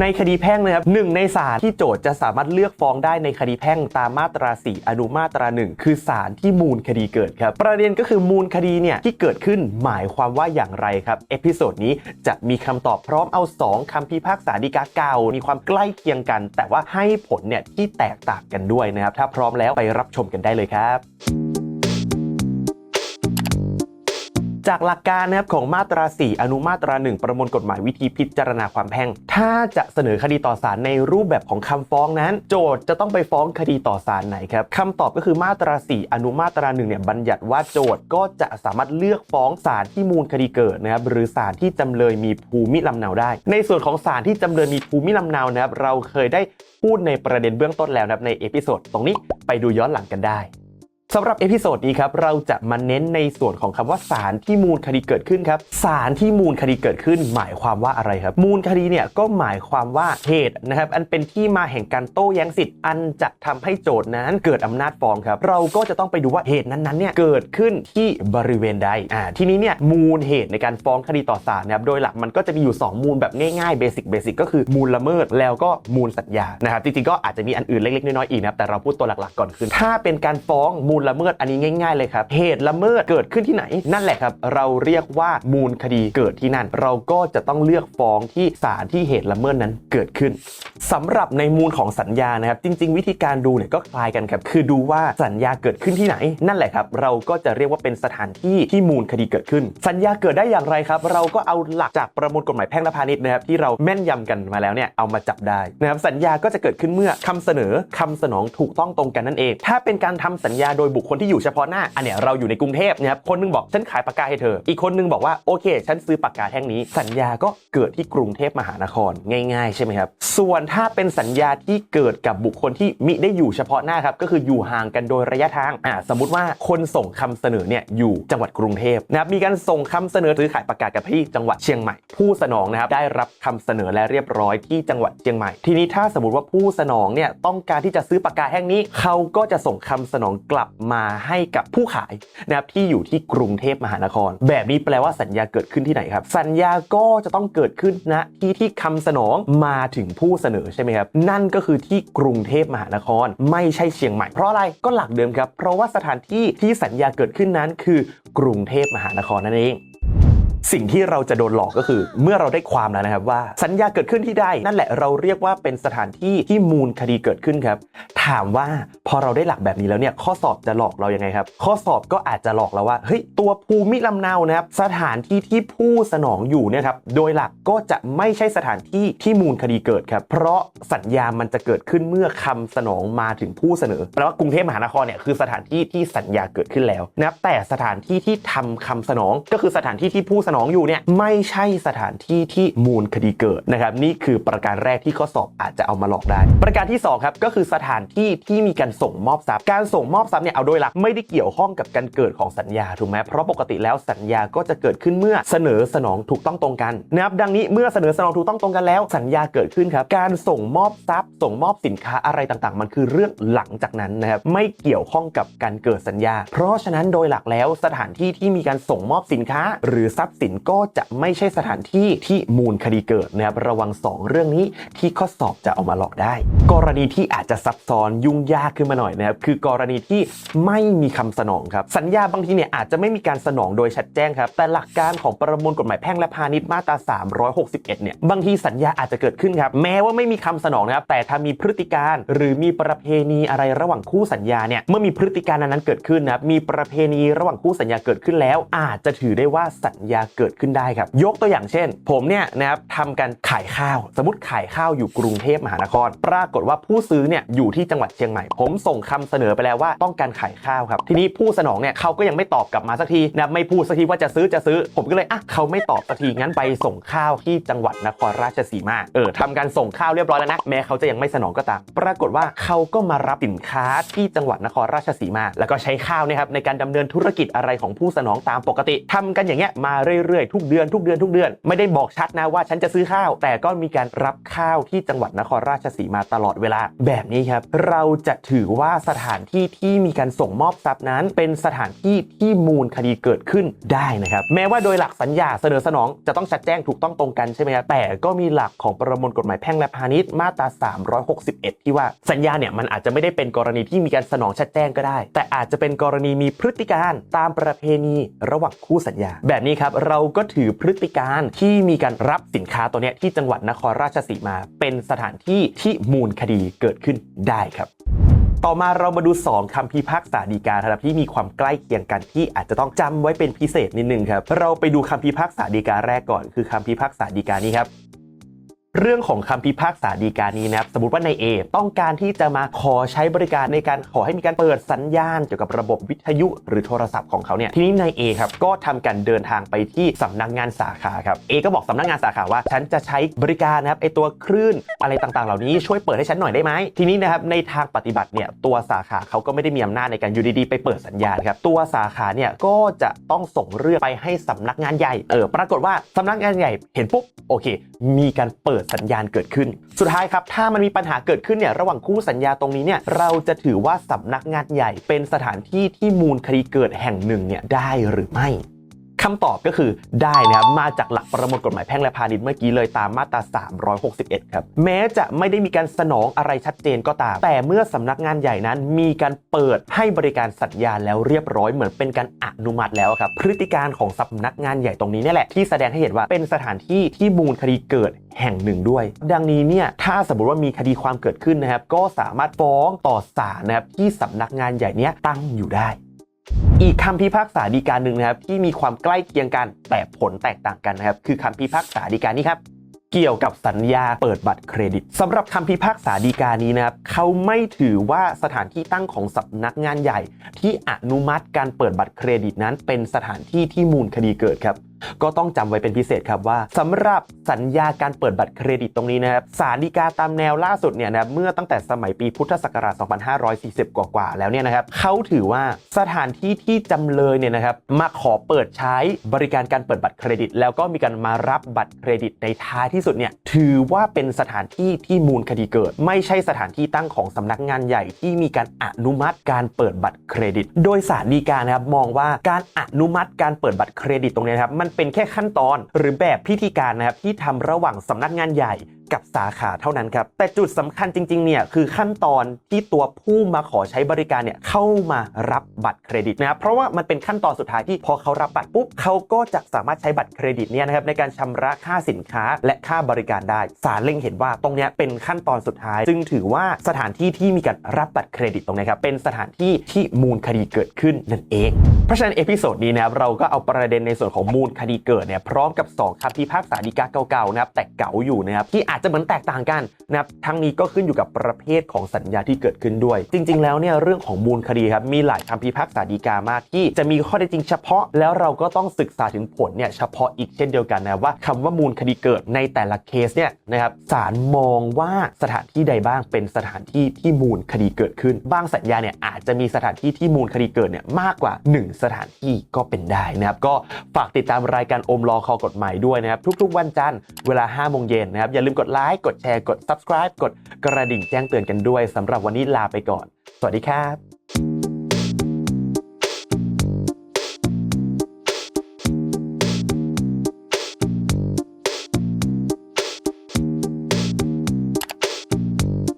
ในคดีแพ่งนะครับหนึ่งในศาลที่โจทย์จะสามารถเลือกฟ้องได้ในคดีแพ่งตามมาตรา 4 อนุมาตรา 1 คือศาลที่มูลคดีเกิดครับ ประเด็นก็คือมูลคดีเนี่ยที่เกิดขึ้นหมายความว่าอย่างไรครับเอพิโซดนี้จะมีคำตอบพร้อมเอา 2คำพิพากษาฎีกาเก่า มีความใกล้เคียงกัน แต่ว่าให้ผลเนี่ยที่แตกต่างกันด้วยนะครับ ถ้าพร้อมแล้วไปรับชมกันได้เลยครับ จากหลักการนะครับของมาตรา 4 อนุมาตรา 1 ประมวลกฎหมายวิธีพิจารณาความแพ่ง ถ้าจะเสนอคดีต่อศาลในรูปแบบของคำฟ้องนั้น โจทย์จะต้องไปฟ้องคดีต่อศาลไหนครับคำตอบก็คือมาตรา 4 อนุมาตรา 1 เนี่ยบัญญัติว่าโจทย์ก็จะสามารถเลือกฟ้องศาลที่มูลคดีเกิดนะครับหรือศาลที่จำเลยมีภูมิลำเนาได้ ในส่วนของศาลที่จำเลยมีภูมิลำเนานะครับเราเคยได้พูดในประเด็นเบื้องต้นแล้วนะครับในเอพิโซดตรงนี้ไปดูย้อนหลังกันได้ สำหรับเอพิโซดนี้ครับเราจะมาเน้นในส่วนของคำว่าสารที่มูลคดีเกิดขึ้นครับสารที่มูลคดีเกิดขึ้น หมายความว่าอะไรครับ มูลคดีเนี่ยก็หมายความว่าเหตุนะครับอันเป็นที่มาแห่งการโต้แย้งสิทธิ์อันจะทำให้โจทย์นั้นเกิดอำนาจฟ้องครับเราก็จะต้องไปดูว่าเหตุนั้นๆเนี่ยเกิดขึ้นที่บริเวณใดอ่าทีนี้เนี่ยมูลเหตุในการฟ้องคดีต่อศาลนะครับโดยหลักมันก็จะมีอยู่ 2 มูลแบบง่ายๆเบสิกเบสิกก็คือมูลละเมิดแล้วก็มูลสัญญานะครับจริงๆก็อาจจะมีอันอื่นเล็กๆน้อยๆอีกนะครับแต่เราพูดตัวหลักๆก่อนคือถ้าเป็นการฟ้องมูลละเมิดอันนี้ง่าย ๆ เลยครับ เหตุละเมิดเกิดขึ้นที่ไหน นั่นแหละครับ เราเรียกว่ามูลคดีเกิดที่นั่น เราก็จะต้องเลือกฟ้องที่ศาลที่เหตุละเมิดนั้นเกิดขึ้นสำหรับในมูลของสัญญานะครับ จริง ๆ วิธีการดูเนี่ยก็คล้ายกันครับ คือดูว่าสัญญาเกิดขึ้นที่ไหน นั่นแหละครับ เราก็จะเรียกว่าเป็นสถานที่ที่มูลคดีเกิดขึ้น สัญญาเกิดได้อย่างไรครับ เราก็เอาหลักจากประมวลกฎหมายแพ่งและพาณิชย์นะครับที่เราแม่นยำกันมาแล้วเนี่ยเอามาจับได้นะครับสัญญาก็จะเกิดขึ้นเมื่อคำเสนอคำสนองถูกต้องตรงกันนั่นเอง ถ้าเป็นการทำสัญญาโดยบุคคลที่อยู่เฉพาะหน้า อันเนี้ยเราอยู่ในกรุงเทพนะครับคนนึงบอกฉันขายปากกาให้เธอ อีกคนนึงบอกว่าโอเค ฉันซื้อปากกาแท่งนี้ สัญญาก็เกิดที่กรุงเทพมหานครง่ายๆ ใช่ไหมครับส่วนถ้าเป็นสัญญาที่เกิดกับบุคคลที่มิได้อยู่เฉพาะหน้าครับก็คืออยู่ห่างกันโดยระยะทางอ่าสมมติว่าคนส่งคำเสนอเนี่ยอยู่จังหวัดกรุงเทพนะครับมีการส่งคำเสนอซื้อขายปากกากับที่จังหวัดเชียงใหม่ ผู้สนองนะครับได้รับคำเสนอและเรียบร้อยที่จังหวัดเชียงใหม่ ทีนี้ถ้าสมมติว่าผู้สนองเนี่ยต้องการที่จะซื้อปากกาแห้งนี้ เขาก็จะส่งคำสนองกลับมาให้กับผู้ขายนะครับที่อยู่ที่กรุงเทพมหานคร แบบนี้แปลว่าสัญญาเกิดขึ้นที่ไหนครับ สัญญาก็จะต้องเกิดขึ้นณที่ที่คำสนองมาถึงผู้เสนอใช่ไหมครับ นั่นก็คือที่กรุงเทพมหานคร ไม่ใช่เชียงใหม่เพราะอะไรก็หลักเดิมครับ เพราะว่าสถานที่ที่สัญญาเกิดขึ้นนั้นคือกรุงเทพมหานครนั่นเอง สิ่งที่เราจะโดนหลอกก็คือ เมื่อเราได้ความแล้วนะครับว่า สัญญาเกิดขึ้นที่ใดนั่นแหละเราเรียกว่าเป็นสถานที่ที่มูลคดีเกิดขึ้นครับ ถามว่าพอเราได้หลักแบบนี้แล้วเนี่ยข้อสอบจะหลอกเรายังไงครับ ข้อสอบก็อาจจะหลอกเราว่าเฮ้ยตัวภูมิลำเนานะครับสถานที่ที่ผู้สนองอยู่เนี่ยครับโดยหลักก็จะไม่ใช่สถานที่ที่มูลคดีเกิดครับ เพราะสัญญามันจะเกิดขึ้นเมื่อคำสนองมาถึงผู้เสนอแปลว่ากรุงเทพมหานครเนี่ยคือสถานที่ที่สัญญาเกิดขึ้นแล้วนะครับแต่สถานที่ที่ทำคำสนองก็คือสถานที่ที่ผู้สนองอยู่เนี่ยไม่ใช่สถานที่ที่มูลคดีเกิดนะครับนี่คือประการแรกที่ข้อสอบอาจจะเอามาหลอกได้ ประการที่สองครับ ก็คือสถานที่ที่มีการส่งมอบทรัพย์ การส่งมอบทรัพย์เนี่ยเอาโดยหลักไม่ได้เกี่ยวข้องกับการเกิดของสัญญาถูกไหมเพราะปกติแล้วสัญญาก็จะเกิดขึ้นเมื่อเสนอสนองถูกต้องตรงกันนะครับดังนี้เมื่อเสนอสนองถูกต้องตรงกันแล้ว สัญญาเกิดขึ้นครับการส่งมอบทรัพย์ ส่งมอบสินค้าอะไรต่างๆ มันคือเรื่องหลังจากนั้นนะครับไม่เกี่ยวข้องกับการเกิดสัญญา เพราะฉะนั้นโดยหลักแล้วสถานที่ที่มีการส่งมอบสินค้า หรือทรัพย์สินก็จะไม่ใช่สถานที่ที่มูลคดีเกิดนะครับระวัง 2 เรื่องนี้ที่ข้อสอบจะเอามาหลอกได้ กรณีที่อาจจะซับซ้อนยุ่งยากขึ้นมาหน่อยนะครับคือกรณีที่ไม่มีคำสนองครับสัญญาบางทีเนี่ยอาจจะไม่มีการสนองโดยชัดแจ้งครับแต่หลักการของประมวลกฎหมายแพ่งและพาณิชย์มาตรา 361 เนี่ยบางทีสัญญาอาจจะเกิดขึ้นครับแม้ว่าไม่มีคำสนองนะครับแต่ถ้ามีพฤติการหรือมีประเพณีอะไรระหว่างคู่สัญญาเนี่ยเมื่อมีพฤติการนั้นเกิดขึ้นนะครับมีประเพณีระหว่างคู่สัญญาเกิดขึ้นแล้ว อาจจะถือได้ว่าสัญญาเกิดขึ้นได้ครับ ยกตัวอย่างเช่น ผมเนี่ยนะครับทำการขายข้าว สมมติขายข้าวอยู่กรุงเทพมหานคร ปรากฏว่าผู้ซื้อเนี่ยอยู่ที่จังหวัดเชียงใหม่ ผมส่งคำเสนอไปแล้วว่าต้องการขายข้าวครับทีนี้ผู้สนองเนี่ยเขาก็ยังไม่ตอบกลับมาสักทีนะไม่พูดสักทีว่าจะซื้อจะซื้อ ผมก็เลยอะเขาไม่ตอบสักทีงั้นไปส่งข้าวที่จังหวัดนครราชสีมาเออทำการส่งข้าวเรียบร้อยแล้วนะแม้เขาจะยังไม่สนองก็ตาม ปรากฏว่าเขาก็มารับสินค้าที่จังหวัดนครราชสีมา แล้วก็ใช้ข้าวเนี่ยครับในการดำเนินธุรกิจอะไรของผู้สนองตามปกติทำกันอย่างเงี้ยมาเรื่อยๆ ทุกเดือนทุกเดือนทุกเดือน ไม่ได้บอกชัดนะว่าฉันจะซื้อข้าว แต่ก็มีการรับข้าวที่จังหวัดนครราชสีมาตลอดเวลา แบบนี้ครับ เราจะถือว่าสถานที่ที่มีการส่งมอบทรัพย์นั้น เป็นสถานที่ที่มูลคดีเกิดขึ้นได้นะครับ แม้ว่าโดยหลักสัญญาเสนอสนองจะต้องชัดแจ้งถูกต้องตรงกันใช่ไหมครับแต่ก็มีหลักของประมวลกฎหมายแพ่งและพาณิชย์มาตรา 361 ที่ว่าสัญญาเนี่ยมันอาจจะไม่ได้เป็นกรณีที่มีการสนองชัดแจ้งก็ได้ แต่อาจจะเป็นกรณีมีพฤติการตามประเพณีระหว่างคู่สัญญา แบบนี้ครับเราก็ถือพฤติการที่มีการรับสินค้าตัวเนี้ยที่จังหวัดนครราชสีมา เป็นสถานที่ที่มูลคดีเกิดขึ้นได้ครับต่อมาเรามาดู 2คำพิพากษาฎีกาครับที่มีความใกล้เคียงกันที่อาจจะต้องจำไว้เป็นพิเศษนิดนึงครับ เราไปดูคำพิพากษาฎีกาแรกก่อน คือคำพิพากษาฎีกานี้ครับ เรื่องของคำพิพากษาฎีกานี้นะครับสมมติว่านายเอต้องการที่จะมาขอใช้บริการในการขอให้มีการเปิดสัญญาณเกี่ยวกับระบบวิทยุหรือโทรศัพท์ของเขาเนี่ยทีนี้นายเอครับก็ทำการเดินทางไปที่สำนักงานสาขาครับเอก็บอกสำนักงานสาขาว่า ฉันจะใช้บริการนะครับไอตัวคลื่นอะไรต่างๆ เหล่านี้ช่วยเปิดให้ฉันหน่อยได้ไหมทีนี้นะครับในทางปฏิบัติเนี่ยตัวสาขาเขาก็ไม่ได้มีอำนาจในการอยู่ดีๆไปเปิดสัญญาณครับตัวสาขาเนี่ยก็จะต้องส่งเรื่องไปให้สำนักงานใหญ่เออปรากฏว่าสำนักงานใหญ่เห็นปุ๊บโอเค มีการเปิดสัญญาณเกิดขึ้น สุดท้ายครับ ถ้ามันมีปัญหาเกิดขึ้นเนี่ยระหว่างคู่สัญญาตรงนี้เนี่ยเราจะถือว่าสำนักงานใหญ่เป็นสถานที่ที่มูลคดีเกิดแห่งหนึ่งเนี่ยได้หรือไม่ คำตอบก็คือได้นะครับมาจากหลักประมวลกฎหมายแพ่งและพาณิชย์เมื่อกี้เลยตามมาตรา 361 ครับ แม้จะไม่ได้มีการสนองอะไรชัดเจนก็ตาม แต่เมื่อสำนักงานใหญ่นั้นมีการเปิดให้บริการสัญญาแล้วเรียบร้อยเหมือนเป็นการอนุมัติแล้วครับ พฤติการของสำนักงานใหญ่ตรงนี้นี่แหละที่แสดงให้เห็นว่าเป็นสถานที่ที่มูลคดีเกิดแห่งหนึ่งด้วย ดังนี้เนี่ยถ้าสมมติว่ามีคดีความเกิดขึ้นนะครับก็สามารถฟ้องต่อศาลนะครับที่สำนักงานใหญ่เนี้ยตั้งอยู่ได้ อีกคำพิพากษาดีกาหนึ่งนะครับที่มีความใกล้เคียงกันแต่ผลแตกต่างกันนะครับคือคำพิพากษาดีกานี้ครับเกี่ยวกับสัญญาเปิดบัตรเครดิตสำหรับคำพิพากษาดีกานี้นะครับเขาไม่ถือว่าสถานที่ตั้งของสำนักงานใหญ่ ที่อนุมัติการเปิดบัตรเครดิตนั้นเป็นสถานที่ที่มูลคดีเกิดครับ ก็ต้องจำไว้เป็นพิเศษครับว่าสำหรับสัญญาการเปิดบัตรเครดิตตรงนี้นะครับสารดีกาตามแนวล่าสุดเนี่ยนะครับเมื่อตั้งแต่สมัยปีพุทธศักราช 2540 กว่าๆแล้วเนี่ยนะครับเขาถือว่าสถานที่ที่จำเลยเนี่ยนะครับมาขอเปิดใช้บริการการเปิดบัตรเครดิต แล้วก็มีการมารับบัตรเครดิตในท้ายที่สุดเนี่ยถือว่าเป็นสถานที่ที่มูลคดีเกิด ไม่ใช่สถานที่ตั้งของสำนักงานใหญ่ที่มีการอนุมัติการเปิดบัตรเครดิต โดยสารดีกานะครับมองว่าการอนุมัติการเปิดบัตรเครดิตตรงนี้นะครับมันเป็นแค่ขั้นตอน หรือแบบพิธีการนะครับที่ทำระหว่างสำนักงานใหญ่ กับสาขาเท่านั้นครับ แต่จุดสำคัญจริงๆเนี่ยคือขั้นตอนที่ตัวผู้มาขอใช้บริการเนี่ยเข้ามารับบัตรเครดิตนะครับเพราะว่ามันเป็นขั้นตอนสุดท้ายที่พอเขารับบัตรปุ๊บเขาก็จะสามารถใช้บัตรเครดิตเนี่ยนะครับในการชำระค่าสินค้าและค่าบริการได้ศาลเล็งเห็นว่าตรงเนี้ยเป็นขั้นตอนสุดท้ายจึงถือว่าสถานที่ที่มีการรับบัตรเครดิตตรงนี้ครับเป็นสถานที่ที่มูลคดีเกิดขึ้นนั่นเอง เพราะฉะนั้นเอพิโซดนี้นะครับเราก็เอาประเด็นในส่วนของมูลคดีเกิดเนี่ยพร้อมกับ2คำพิพากษาฎีกาเก่าๆนะครับแต่เก่าอยู่นะครับที่อาจจะเหมือนแตกต่างกันนะครับทั้งนี้ก็ขึ้นอยู่กับประเภทของสัญญาที่เกิดขึ้นด้วย จริง ๆ แล้วเนี่ยเรื่องของมูลคดีครับมีหลายคำพิพากษาฎีกามากที่จะมีข้อเท็จจริงเฉพาะแล้วเราก็ต้องศึกษาถึงผลเนี่ยเฉพาะอีกเช่นเดียวกันนะว่าคำว่ามูลคดีเกิดในแต่ละเคสเนี่ยนะครับศาลมองว่าสถานที่ใดบ้างเป็นสถานที่ที่มูลคดีเกิดขึ้น บางสัญญาเนี่ยอาจจะมีสถานที่ที่มูลคดีเกิดเนี่ยมากกว่า 1 สถานที่ก็เป็นได้นะครับก็ฝากติดตามรายการอมรอคอกฎหมายด้วยนะครับทุกๆ วันจันทร์เวลา5โมงเย็นนะครับอย่าลืมกดไลค์กดแชร์กด subscribe กดกระดิ่งแจ้งเตือนกันด้วยสำหรับวันนี้ลาไปก่อน สวัสดีครับ